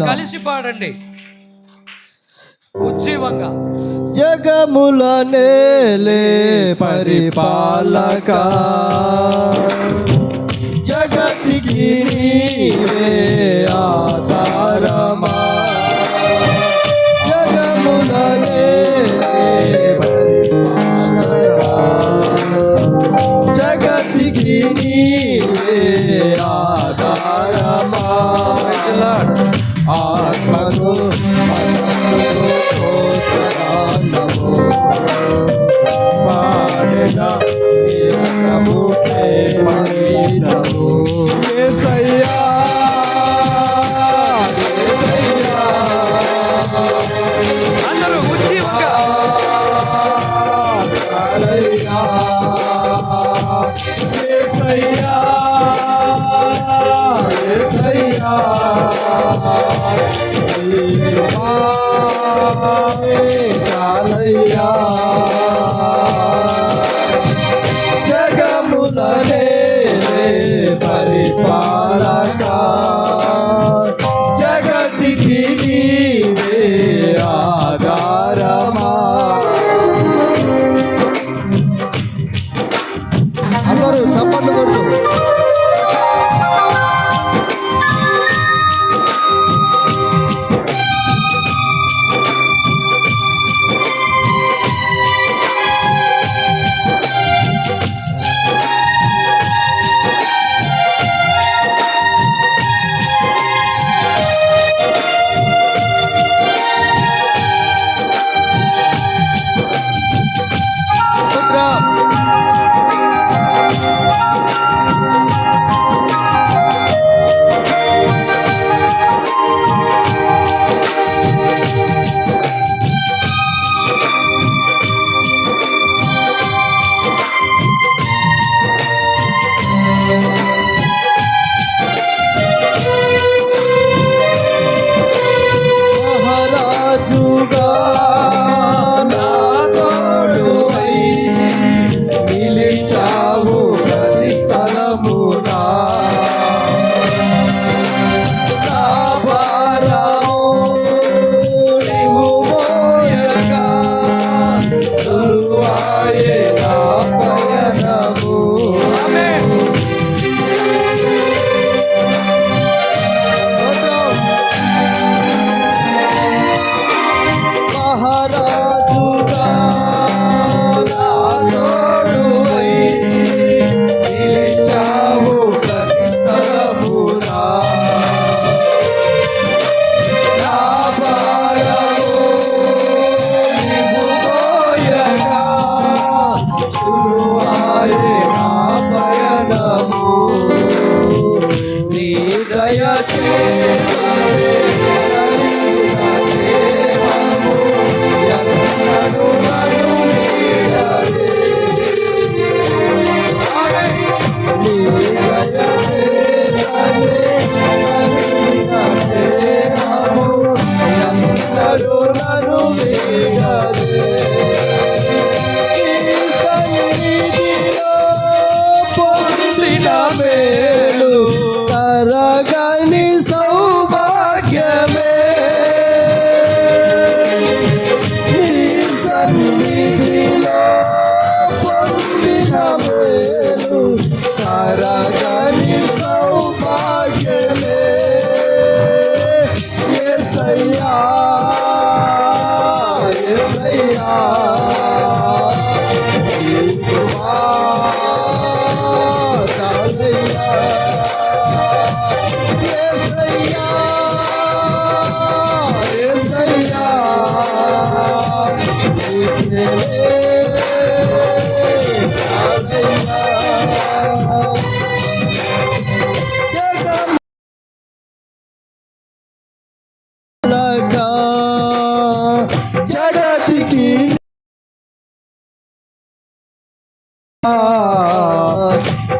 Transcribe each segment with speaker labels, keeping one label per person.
Speaker 1: కలిసి పాడండి. ఉజ్జీవంగా.
Speaker 2: జగముల నేలే పరిపాలక. జగతికి నీవే ఆధారమా. జగముల నేలే పరిపాలక. జగతికి నీ Isso aí.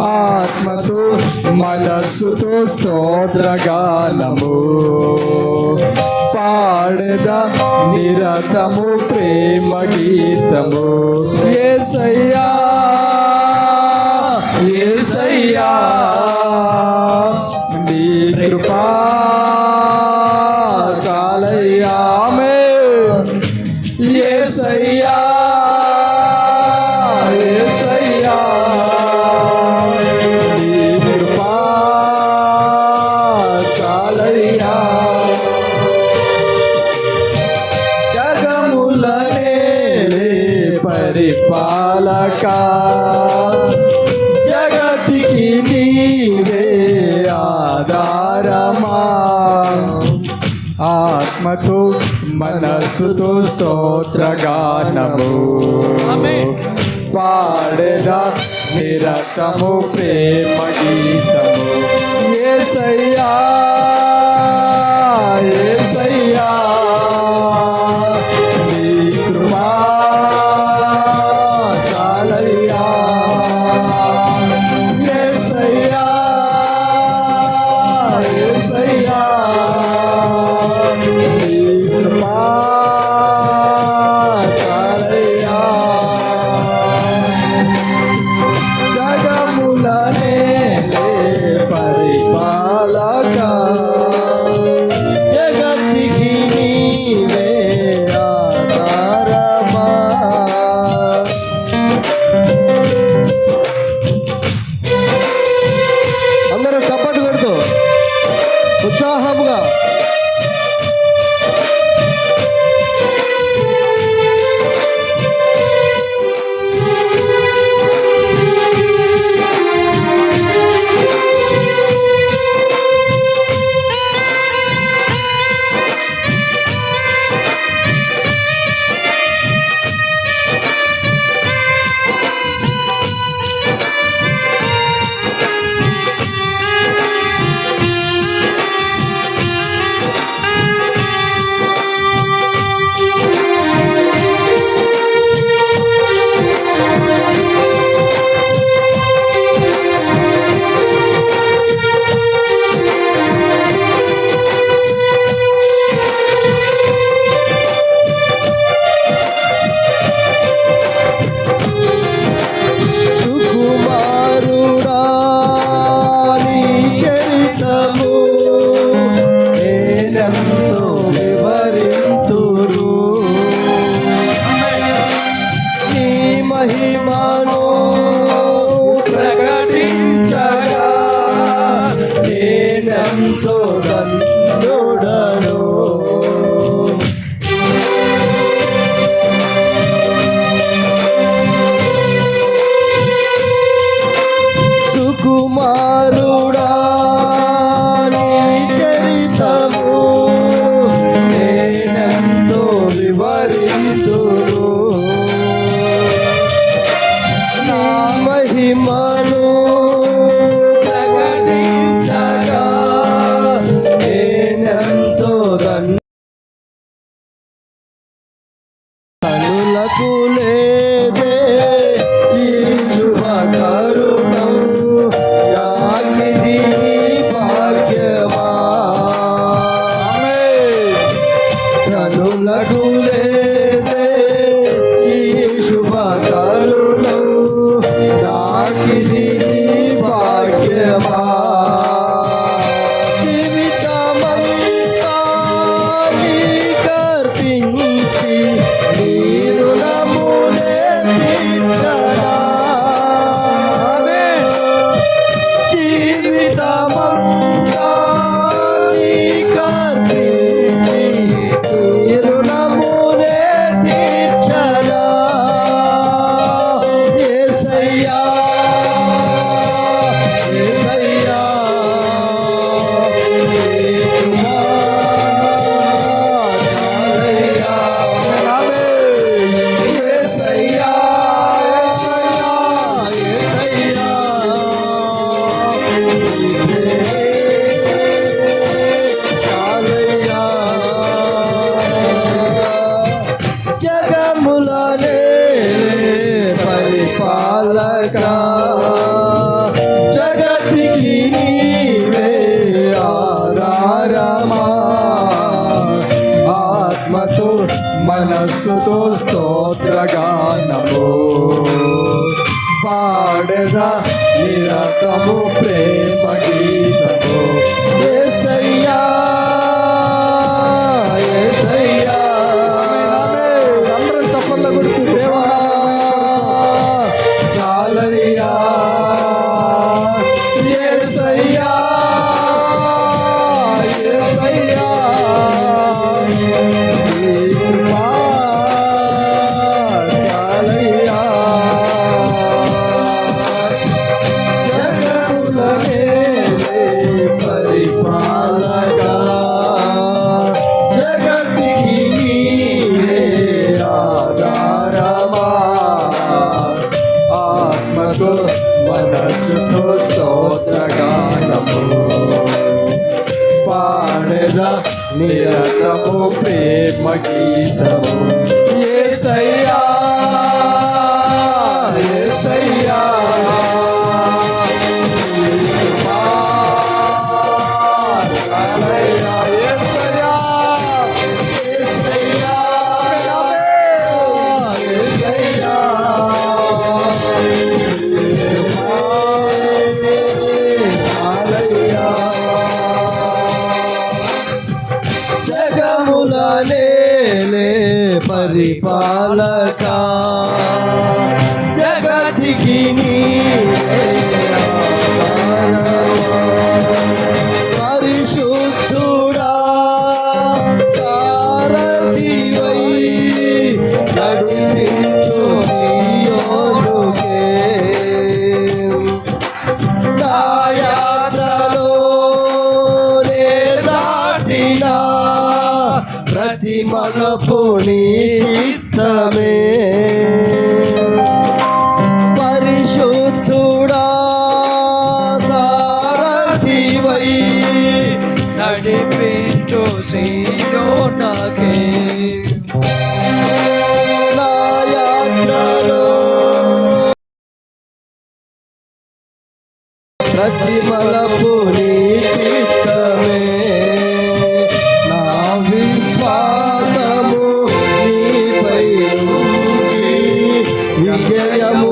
Speaker 2: ఆత్మతో మనస్సుతో స్తోత్రగానము. పాడద నిరతము ప్రేమ గీతము. ఏసయ్యా ఏసయ్యా. ఆత్మతో మనస్సుతో స్తోత్రగానము పాడేదా నిరతము ప్రేమ గీతము. ఏ సయ్యా ఏ సయ్యా তুলে పాలక జగతికి నీవే ఆధారమా?
Speaker 3: ఆత్మతో మనస్సుతో స్తోత్రగానము. పాడదా
Speaker 2: Miguel e
Speaker 3: amor.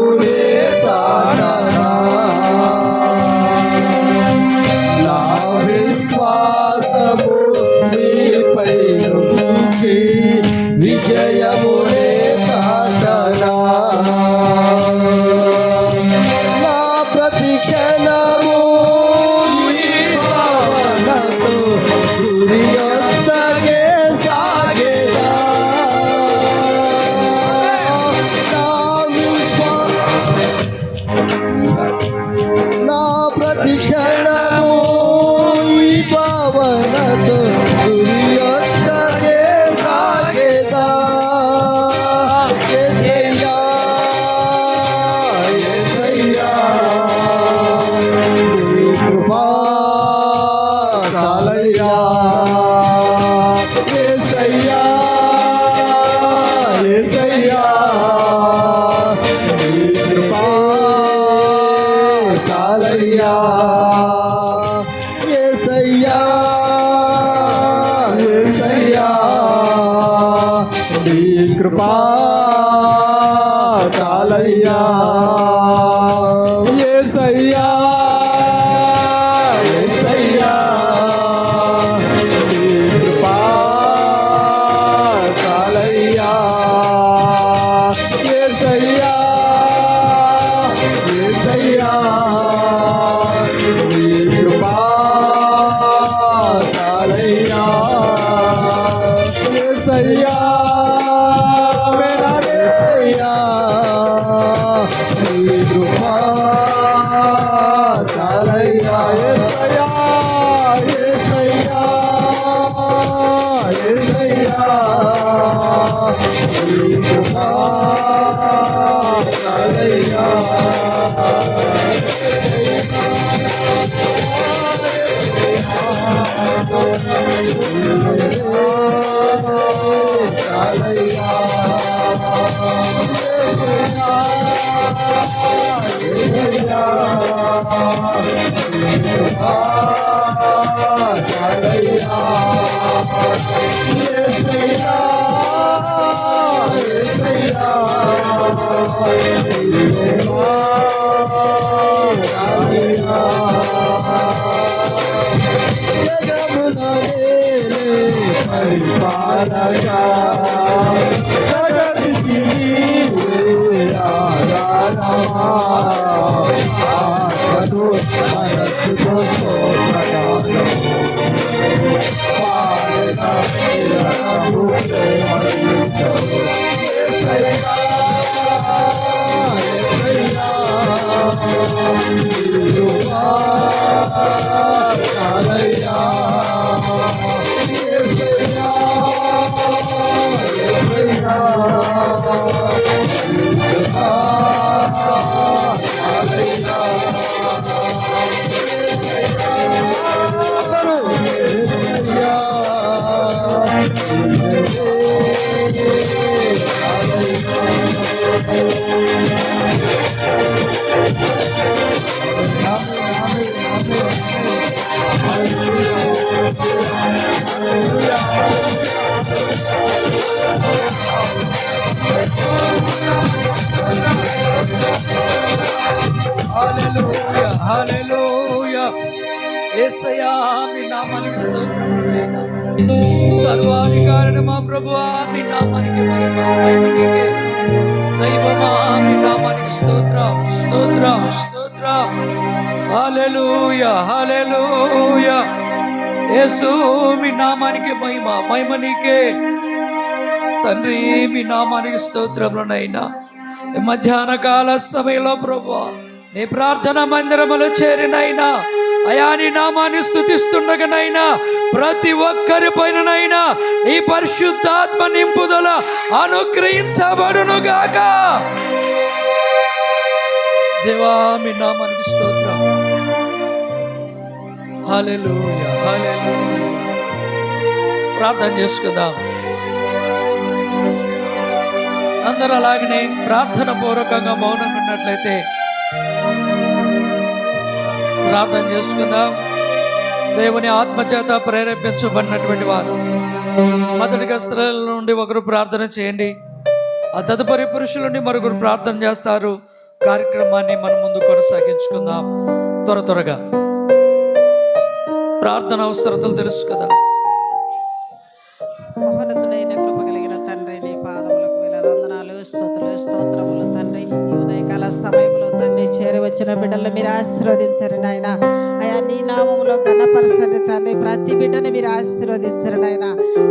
Speaker 3: Oh. హల్లెలూయా
Speaker 1: హల్లెలూయా. యేసు మీ నామానికి మహిమ మహిమ నీకే. తండ్రి మీ నామానికి స్తోత్రములనైనా మధ్యాహ్న కాల సమయంలో ప్రభు నీ ప్రార్థన మందిరములో చేరినైనా అయా నీ నామాన్ని స్థుతిస్తుండగనైనా ప్రతి ఒక్కరి పైననైనా నీ పరిశుద్ధాత్మ నింపుదల అనుగ్రహించబడునుగాక. దేవా మీ నామానికి ప్రార్థన చేసుకుందాం. అందరూ అలాగనే ప్రార్థన పూర్వకంగా మౌనంగా ఉన్నట్లయితే ప్రార్థన చేసుకుందాం. దేవుని ఆత్మచేత ప్రేరేపించబడినటువంటి వారు మొదటిగా స్త్రీల నుండి ఒకరు ప్రార్థన చేయండి. ఆ తదుపరి పురుషుల నుండి మరొకరు ప్రార్థన చేస్తారు. కార్యక్రమాన్ని మనం ముందు కొనసాగించుకుందాం. త్వర త్వరగా ప్రార్థన అవసరతలు తెలుసు కదా.
Speaker 4: మహోన్నతుడైన కృప కలిగిన తండ్రి నీ పాదములకు వేల వందనాలు స్తోత్రులు స్తోత్రములు తండ్రి. ఉదయకాల సమయంలో తండ్రి చేరవచ్చిన బిడ్డలను బిడ్డలు మీరు ఆశీర్వదించరు నాయన. అయా నీ నామంలో ఘనపరచండి తండ్రి. ప్రతి బిడ్డని మీరు ఆశీర్వదించరు నాయన.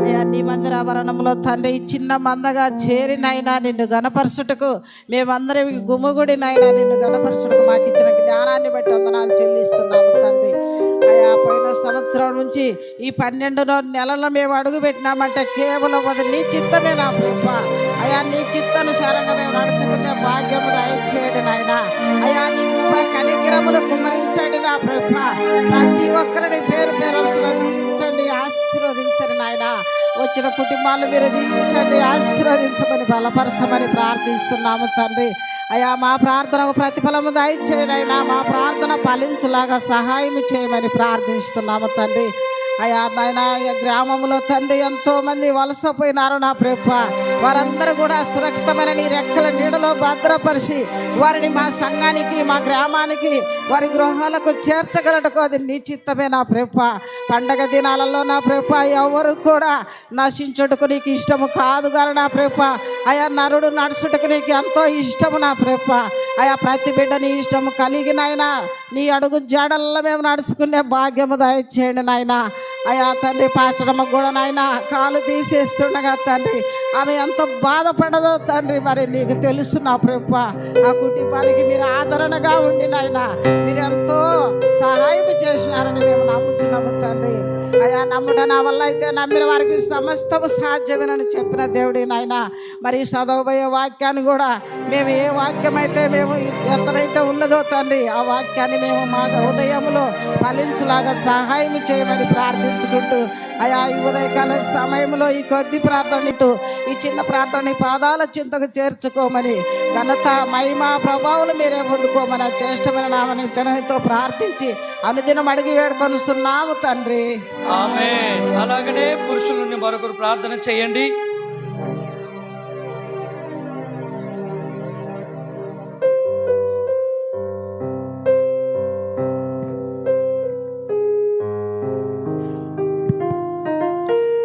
Speaker 4: అయా నీ మందిరాభరణంలో తండ్రి చిన్న మందగా చేరినైనా నిన్ను గణపరచుటకు మేమందరం గుమ్మగుడి నాయన నిన్ను గణపరచుటకు మాకు ఇచ్చిన జ్ఞానాన్ని బట్టి వందనాలు చెల్లిస్తున్నాము తండ్రి. అయా పోయిన సంవత్సరం నుంచి ఈ పన్నెండు నెలల మేము అడుగు పెట్టినామంటే కేవలం అది నీ చిత్తమే నా ప్రభా? అయా నీ చిత్తానుసారంగా మేము నడుచుకునే భాగ్యము దయచేయండి నాయన. అయా నీ కృప కనిగ్రములు కుమరించండి నా ప్రభ. ప్రతి ఒక్కరిని పేరు పేరు దీవించండి ఆశీర్వదించండి నాయన. వచ్చిన కుటుంబాలు మీరు దీవించండి ఆశీర్వదించమని బలపరచమని ప్రార్థిస్తున్నాము తండ్రి. అయా మా ప్రార్థనకు ప్రతిఫలము దయచేయనైనా మా ప్రార్థన ఫలించులాగా సహాయం చేయమని ప్రార్థిస్తున్నాము తండ్రి. అయా నాయన గ్రామంలో తండ్రి ఎంతోమంది వలసపోయినారు నా ప్రభ వారందరూ కూడా సురక్షితమైన నీ రెక్కల నీడలో భద్రపరిచి వారిని మా సంఘానికి మా గ్రామానికి వారి గృహాలకు చేర్చగలటకు అది నీ చిత్తమే నా ప్రభ పండగ దినాలలో నా ప్రభ ఎవరు కూడా నశించుటకు నీకు ఇష్టము కాదు కానీ నా ప్రభ అయా నరుడు నడుచుటకు నీకు ఎంతో ఇష్టము నా ప్రభ అయా ప్రతి బిడ్డ నీ ఇష్టము కలిగినైనా నీ అడుగు జాడల్లో మేము నడుచుకునే భాగ్యము దయచేయండి నాయన. అయా తండ్రి పాస్టరమ్మ కూడా నాయన కాలు తీసేస్తుండగా తండ్రి ఆమె ఎంత బాధపడదో తండ్రి మరి నీకు తెలుసు నా ప్రభ. ఆ కుటుంబానికి మీరు ఆదరణగా ఉండి నాయన మీరు ఎంతో సహాయం చేసినారని మేము నమ్ముచున్నాము తండ్రి. అయా నమ్ముట నా వల్ల అయితే నమ్మిన వారికి సమస్తము సాధ్యమేనని చెప్పిన దేవుడి నాయన. మరి చదవబోయే వాక్యాన్ని కూడా మేము ఏ వాక్యం అయితే మేము ఎంతనైతే ఉన్నదో తండ్రి ఆ వాక్యాన్ని మేము మా హృదయంలో ఫలించులాగా సహాయం చేయమని ప్రార్థించుకుంటూ అయా ఈ ఉదయకాల సమయంలో ఈ కొద్ది ప్రార్థన ఇటు ఈ చిన్న ప్రార్థనని పాదాల చింతకు చేర్చుకోమని ఘనత మహిమ ప్రభావం మీరే పొందుకోమని చేష్టమైన నామని తనతో ప్రార్థించి అనుదిన అడిగి వేడుకొనుస్తున్నాము తండ్రి.
Speaker 1: ఆమె అలాగనే పురుషుల మరొకరు ప్రార్థన చేయండి.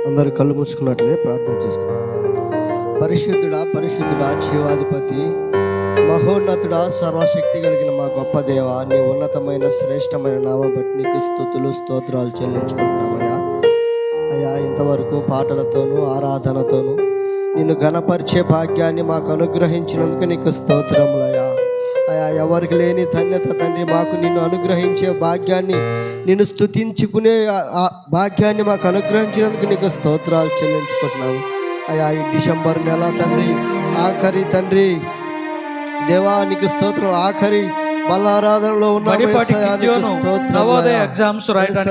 Speaker 2: అందరు కళ్ళు మూసుకున్నట్లే ప్రార్థన చేసుకున్నాం పరిశుద్ధుడా పరిశుద్ధుడా జీవాధిపతి మహోన్నతుడా సర్వశక్తి కలిగిన మా గొప్ప దేవ నీ ఉన్నతమైన శ్రేష్టమైన నామం బట్టి నీకు స్థుతులు స్తోత్రాలు చెల్లించుకుంటున్నామయ్యా. అయ్యా ఇంతవరకు పాటలతోనూ ఆరాధనతోనూ నిన్ను గణపరిచే భాగ్యాన్ని మాకు అనుగ్రహించినందుకు నీకు స్తోత్రములయ్యా. అయా ఎవరికి లేని ధన్యత తండ్రి మాకు నిన్ను అనుగ్రహించే భాగ్యాన్ని నిన్ను స్తుతించుకునే ఆ- భాగ్యాన్ని మాకు అనుగ్రహించినందుకు నీకు స్తోత్రాలు చెల్లించుకుంటున్నాము. అయా ఈ డిసెంబర్ నెల తండ్రి ఆఖరి తండ్రి దేవా నీకు స్తోత్రం. ఆఖరి బలారాధనలో
Speaker 1: నవోదయ
Speaker 2: అయ్యా.
Speaker 1: ఎగ్జామ్స్ రాయడానికి.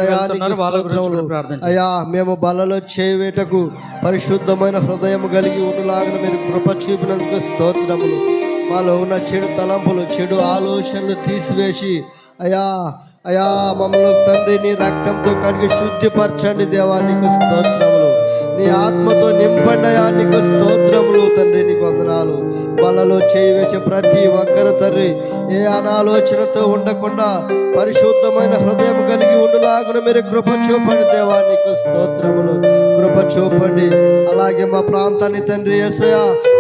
Speaker 2: అయ్యా మేము బలలో చేయవేటకు పరిశుద్ధమైన హృదయం కలిగి ఉండులాగిన మీరు కృప చూపినందుకు స్తోత్రములు. మాలో ఉన్న చెడు తలంపులు చెడు ఆలోచనలు తీసివేసి అయ్యా అయా మమ్మల్ని తండ్రి నీ రక్తంతో కడిగి శుద్ధిపరచండి దేవా నీకు స్తోత్రములు. నీ ఆత్మతో నింపండి అయా నీకు స్తోత్రములు తండ్రి నీకు వందనాలు. బలలో చేయవచ్చే ప్రతి ఒక్కరు తండ్రి ఏ అనాలోచనతో ఉండకుండా పరిశుద్ధమైన హృదయం కలిగి ఉండులాగున మీరు కృప చూపండి దేవానికి స్తోత్రములు. కృప చూపండి. అలాగే మా ప్రాంతాన్ని తండ్రి ఏసయ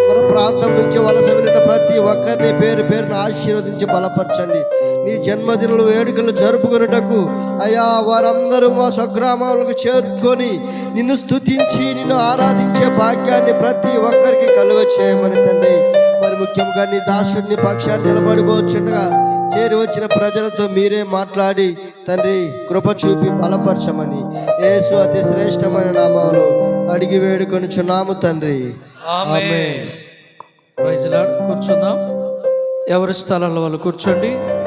Speaker 2: మన ప్రాంతం నుంచి వలస వెళ్ళిన ప్రతి ఒక్కరిని పేరు పేరును ఆశీర్వదించి బలపరచండి. నీ జన్మదినలు వేడుకలు జరుపుకొనుటకు అయ్యా వారందరూ మా స్వగ్రామాలకు చేరుకొని నిన్ను స్తుతించి నిన్ను ఆరాధించే భాగ్యాన్ని ప్రతి ఒక్కరికి కలుగ చేయమని తండ్రి మరి ముఖ్యంగా నీ దాసుడిని పక్షాన్ని నిలబడిపోవచ్చుండగా చేరి వచ్చిన ప్రజలతో మీరే మాట్లాడి తండ్రి కృప చూపి బలపరచమని. యేసు అతి శ్రేష్టమైన నామంలో అడిగి వేడుకొనుచున్నాము తండ్రి.
Speaker 1: ఆమేన్. Praise lord. కూర్చుందాం. ఎవరి స్థలాల్లో వాళ్ళు కూర్చోండి.